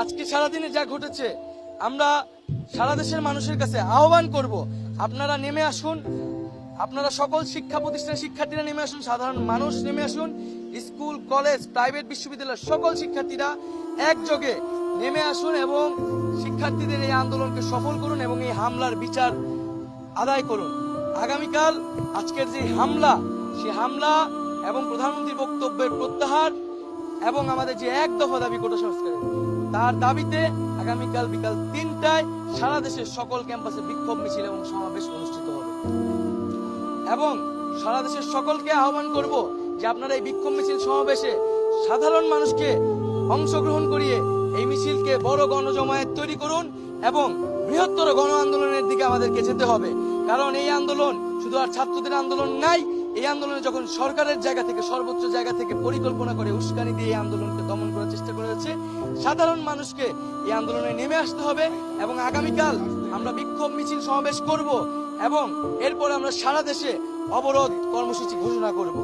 আজকে সারাদিনে যা ঘটেছে, আমরা সারা দেশের মানুষের কাছে আহ্বান করব, আপনারা নেমে আসুন। আপনারা সকল শিক্ষা প্রতিষ্ঠানের শিক্ষার্থীরা নেমে আসুন, সাধারণ মানুষ নেমে আসুন। স্কুল, কলেজ, প্রাইভেট বিশ্ববিদ্যালয়ের সকল শিক্ষার্থীরা একযোগে নেমে আসুন এবং শিক্ষার্থীদের এই আন্দোলনকে সফল করুন এবং এই হামলার বিচার আদায় করুন। আগামীকাল আজকের যে হামলা, সে হামলা এবং প্রধানমন্ত্রীর বক্তব্যের প্রত্যাহার এবং আমাদের যে এক দফা দাবি কোটা সংস্কারের তার দাবিতে আগামীকাল বিকাল তিনটায় সারা দেশের সকল ক্যাম্পাসে বিক্ষোভ মিছিল এবং সমাবেশ অনুষ্ঠিত হবে। এবং সারা দেশের সকলকে আহ্বান করব যে আপনারা এই বিক্ষোভ মিছিল সমাবেশে সাধারণ মানুষকে অংশগ্রহণ করিয়ে এই মিছিলকে বড় গণজমায়েত তৈরি করুন এবং বৃহত্তর গণ আন্দোলনের দিকে আমাদেরকে যেতে হবে। কারণ এই আন্দোলন শুধু আর ছাত্রদের আন্দোলন নাই এই আন্দোলনে যখন সরকারের জায়গা থেকে, সর্বোচ্চ জায়গা থেকে পরিকল্পনা করে উস্কানি দিয়ে এই আন্দোলনকে দমন করার চেষ্টা করা হচ্ছে সাধারণ মানুষকে এই আন্দোলনে নেমে আসতে হবে এবং আগামীকাল আমরা বিক্ষোভ মিছিল সমাবেশ করব এবং এরপর আমরা সারা দেশে অবরোধ কর্মসূচি ঘোষণা করব।